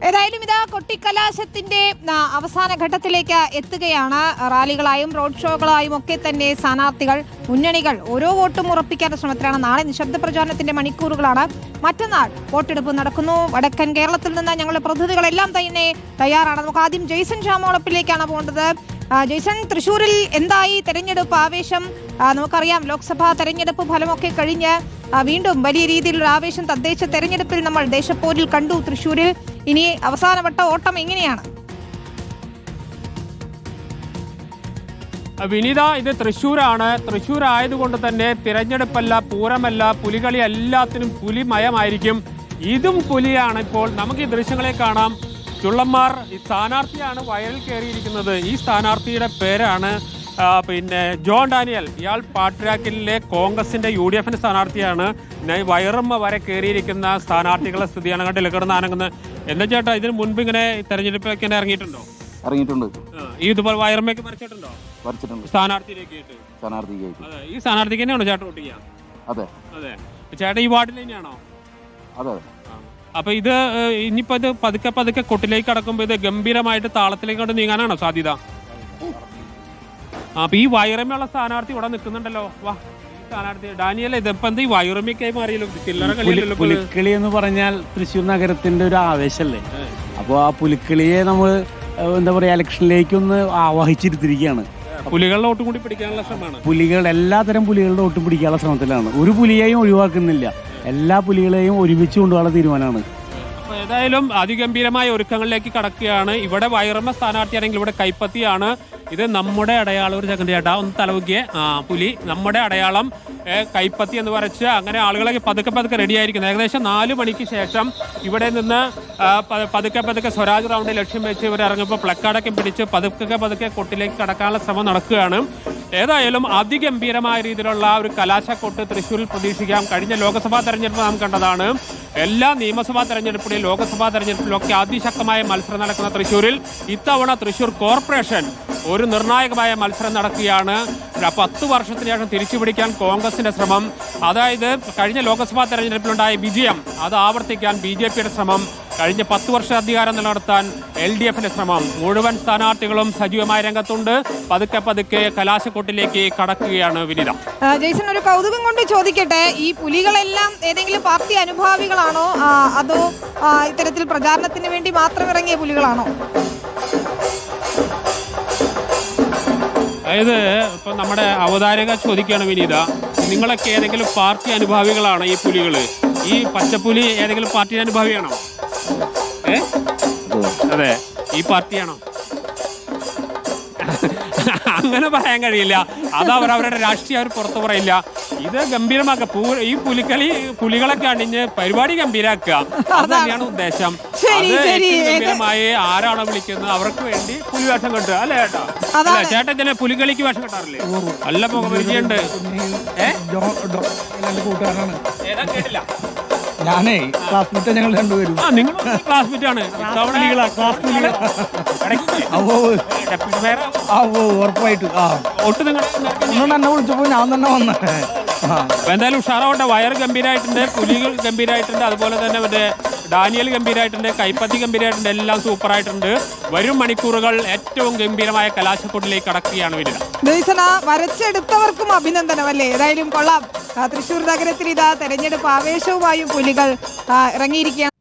ഏതായാലും ഇതാ കൊട്ടിക്കലാശത്തിന്റെ അവസാന ഘട്ടത്തിലേക്ക് എത്തുകയാണ്. റാലികളായും റോഡ് ഷോകളായും ഒക്കെ തന്നെ സ്ഥാനാർത്ഥികൾ മുന്നണികൾ ഓരോ വോട്ടും ഉറപ്പിക്കാനുള്ള ശ്രമത്തിലാണ്. നാളെ നിശബ്ദ പ്രചാരണത്തിന്റെ മണിക്കൂറുകളാണ്. മറ്റന്നാൾ വോട്ടെടുപ്പ് നടക്കുന്നു. വടക്കൻ കേരളത്തിൽ നിന്ന് ഞങ്ങളുടെ പ്രതിനിധികളെല്ലാം തന്നെ തയ്യാറാണ്. നമുക്ക് ആദ്യം ജെയ്സൺ ഷാമോളപ്പിലേക്കാണ് പോകേണ്ടത്. ജയ്സൺ തൃശൂരിൽ എന്തായി തെരഞ്ഞെടുപ്പ് ആവേശം? നമുക്കറിയാം ലോക്സഭാ തെരഞ്ഞെടുപ്പ് ഫലമൊക്കെ കഴിഞ്ഞ് വീണ്ടും വലിയ രീതിയിലുള്ള ആവേശം തദ്ദേശ തെരഞ്ഞെടുപ്പിൽ നമ്മൾ ദേശപ്പോരിൽ കണ്ടു തൃശൂരിൽ ഇനി അവസാനവട്ട ഓട്ടം എങ്ങനെയാണ്? വിനീത ഇത് തൃശ്ശൂരാണ്. തൃശ്ശൂർ ആയതുകൊണ്ട് തന്നെ തിരഞ്ഞെടുപ്പല്ല പൂരമല്ല പുലികളി എല്ലാത്തിനും പുലിമയമായിരിക്കും. ഇതും പുലിയാണ് ഇപ്പോൾ. നമുക്ക് ഈ ദൃശ്യങ്ങളെ കാണാം. ചുള്ളന്മാർ സ്ഥാനാർത്ഥിയാണ് വയലിൽ കയറിയിരിക്കുന്നത്. ഈ സ്ഥാനാർത്ഥിയുടെ പേരാണ് പിന്നെ ജോൺ ഡാനിയൽ ഇയാൾ പാട്രാക്കിലെ കോൺഗ്രസിന്റെ യു ഡി എഫിന്റെ സ്ഥാനാർത്ഥിയാണ് വയറമ്മ വരെ കയറിയിരിക്കുന്ന സ്ഥാനാർത്ഥികളുടെ സ്ഥിതിയാണ് കണ്ടില്ല? കിടന്ന് ആനങ്ങുന്നത് എന്താ ചേട്ടാ ഇതിന് മുൻപ് ഇങ്ങനെ തെരഞ്ഞെടുപ്പൊക്കെ ഇങ്ങനെ ഇറങ്ങിയിട്ടുണ്ടോ? ഇറങ്ങിയിട്ടുണ്ട്. ഈ ഇതുപോലെ വയറുമ്മയൊക്കെ മറിച്ചിട്ടുണ്ടോ? വരച്ചിട്ടുണ്ട് സ്ഥാനാർത്ഥിയിലേക്ക് ആയിട്ട് സ്ഥാനാർത്ഥിക്കായിട്ട് അതെ ഈ സ്ഥാനാർത്ഥിക്ക് തന്നെയാണോ ചേട്ടൻ വോട്ട് ചെയ്യാൻ അതെ. അതെ. ചേട്ടൻ ഈ വാർഡിൽ തന്നെയാണോ? അതെ അപ്പൊ ഇത് ഇനിയിപ്പോ ഇത് പതുക്കെ പതുക്കെ കൊട്ടിലേക്ക് കടക്കുമ്പോ ഇത് ഗംഭീരമായിട്ട് താളത്തിലേക്ക് നീങ്ങാനാണോ സാധ്യത? അപ്പൊ ഈ വയറമ്മയുള്ള സ്ഥാനാർത്ഥി ഇവിടെ നിൽക്കുന്നുണ്ടല്ലോ. വാ. പുലിക്കളി എന്ന് പറഞ്ഞാൽ തൃശ്ശൂർ നഗരത്തിന്റെ ഒരു ആവേശല്ലേ? അപ്പോൾ ആ പുലിക്കളിയെ നമ്മൾ എന്താ പറയാ ഇലക്ഷനിലേക്ക് ഒന്ന് ആവാഹിച്ചിരുത്തിരിക്കുകയാണ്. പുലികളുടെ ഓട്ടും കൂടി പിടിക്കാനുള്ള ശ്രമമാണ്. പുലികൾ എല്ലാതരം പുലികളുടെ ഓട്ടും പിടിക്കാനുള്ള ശ്രമത്തിലാണ്. ഒരു പുലിയെയും ഒഴിവാക്കുന്നില്ല. എല്ലാ പുലികളെയും ഒരുമിച്ച് കൊണ്ടുപോകാനുള്ള തീരുമാനമാണ്. ഏതായാലും അതിഗംഭീരമായ ഒരുക്കങ്ങളിലേക്ക് കടക്കുകയാണ്. ഇവിടെ വയറമ്മ സ്ഥാനാർത്ഥിയാണെങ്കിൽ ഇവിടെ കൈപ്പത്തിയാണ്. ഇത് നമ്മുടെ അടയാളം ഒരു സെക്കൻഡ് ചേട്ടാ ഒന്ന് തലവുക്കിയെ. ആ പുലി നമ്മുടെ അടയാളം കൈപ്പത്തി എന്ന് വരച്ച് അങ്ങനെ ആളുകളൊക്കെ പതുക്കെ പതുക്കെ റെഡി ആയിരിക്കുന്നത് ഏകദേശം നാല് മണിക്ക് ശേഷം ഇവിടെ നിന്ന് പതുക്കെ പതുക്കെ സ്വരാജ് റൗണ്ട് ലക്ഷ്യം വെച്ച് ഇവർ ഇറങ്ങുമ്പോൾ പ്ലക്കാർഡൊക്കെ പിടിച്ച് പതുക്കെ പതുക്കെ കൊട്ടിലേക്ക് കടക്കാനുള്ള ശ്രമം നടക്കുകയാണ്. ഏതായാലും അതിഗംഭീരമായ രീതിയിലുള്ള ഒരു കലാശക്കൊട്ട് തൃശ്ശൂരിൽ പ്രതീക്ഷിക്കാം. കഴിഞ്ഞ ലോക്സഭാ തെരഞ്ഞെടുപ്പ് നാം കണ്ടതാണ്. എല്ലാ നിയമസഭാ തെരഞ്ഞെടുപ്പിലെയും ലോക്സഭാ തെരഞ്ഞെടുപ്പിലൊക്കെ അതിശക്തമായ മത്സരം നടക്കുന്ന തൃശ്ശൂരിൽ ഇത്തവണ തൃശ്ശൂർ കോർപ്പറേഷൻ ഒരു നിർണായകമായ മത്സരം നടക്കുകയാണ്. പത്ത് വർഷത്തിന് ശേഷം തിരിച്ചു പിടിക്കാൻ കോൺഗ്രസിന്റെ ശ്രമം. അതായത് കഴിഞ്ഞ ലോക്സഭാ തെരഞ്ഞെടുപ്പിലുണ്ടായ വിജയം അത് ആവർത്തിക്കാൻ ബി ജെ പിയുടെ ശ്രമം കഴിഞ്ഞ പത്ത് വർഷ അധികാരം നിലനിർത്താൻ എൽ ഡി എഫിന്റെ ശ്രമം. മുഴുവൻ സ്ഥാനാർത്ഥികളും സജീവമായ രംഗത്തുണ്ട്. പതുക്കെ പതുക്കെ കലാശക്കൂട്ടിലേക്ക് കടക്കുകയാണ് വിനിത. ജയ്സൺ ഒരു കൗതുകം കൊണ്ട് ചോദിക്കട്ടെ ഈ പുലികളെല്ലാം ഏതെങ്കിലും പാർട്ടി അനുഭാവികളാണോ? അതോ ഇത്തരത്തിൽ പ്രചാരണത്തിന് വേണ്ടി മാത്രം ഇറങ്ങിയ പുലികളാണോ? അതായത് ഇപ്പൊ നമ്മുടെ അവതാരക ചോദിക്കുകയാണ് വിനീത. നിങ്ങളൊക്കെ ഏതെങ്കിലും പാർട്ടി അനുഭാവികളാണ് ഈ പുലികൾ ഈ പച്ചപ്പുലി ഏതെങ്കിലും പാർട്ടി അനുഭാവിയാണോ? ഏ? അതെ. ഈ പാർട്ടിയാണോ? അങ്ങനെ പറയാൻ കഴിയില്ല. അത് രാഷ്ട്രീയം അവർ പുറത്തു പറയില്ല. ഇത് ഗംഭീരമാക്കുക പൂ- ഈ പുലിക്കളി പുലികളൊക്കെ അണിഞ്ഞ് പരിപാടി ഗംഭീരാക്കുക. അത്. തന്നെയാണ് ഉദ്ദേശം. ശരി, അത് ശരി. ഏറ്റവും ഗംഭീരമായി ആരാണോ വിളിക്കുന്നത് അവർക്ക് വേണ്ടി പുലി വേഷം കെട്ടുക. അല്ലേ ചേട്ടാ അല്ല ചേട്ടൻ ഇതിനെ പുലികളിക്ക് വേഷം കെട്ടാറില്ലേ? നല്ല മുഖപരിചയുണ്ട് പരിചയമുണ്ട്. ഏ? കൂട്ടുകാരനാണ് ഏതാ കേട്ടില്ല. ഞാനേ ക്ലാസ്മേറ്റ് ഞങ്ങൾ രണ്ടുപേരും. ആ നിങ്ങൾ ക്ലാസ്മേറ്റ് ആണ്. ഇത്തവണ ഇടയ്ക്ക് അവോ. ഡെപ്യൂട്ടി മേയർ ആ ഓ ഉറപ്പായിട്ട്. ആ. വോട്ട് നിങ്ങൾ ഒന്നുകൊണ്ട് എന്നെ വിളിച്ചപ്പോ ഞാൻ തന്നെ വന്നേ. എന്തായാലും ഉഷാറാവട്ടെ. വയർ ഗംഭീരമായിട്ടുണ്ട് പുലികൾ ഗംഭീരമായിട്ടുണ്ട് അതുപോലെ തന്നെ മറ്റേ ഡാനിയൽ ഗംഭീരമായിട്ടുണ്ട് കൈപ്പത്തി ഗംഭീരമായിട്ടുണ്ട് എല്ലാം സൂപ്പർ ആയിട്ടുണ്ട് വരും മണിക്കൂറുകൾ ഏറ്റവും ഗംഭീരമായ കലാശക്കൊട്ടിലേക്ക് കടക്കുകയാണ് വിനിത. വരച്ചെടുത്തവർക്കും അഭിനന്ദനം അല്ലേ ഏതായാലും കൊള്ളാം. തൃശൂർ തൃശ്ശൂർ നഗരത്തിൽ ഇതാ തെരഞ്ഞെടുപ്പ് ആവേശവുമായും പുലികൾ ഇറങ്ങിയിരിക്കുകയാണ്.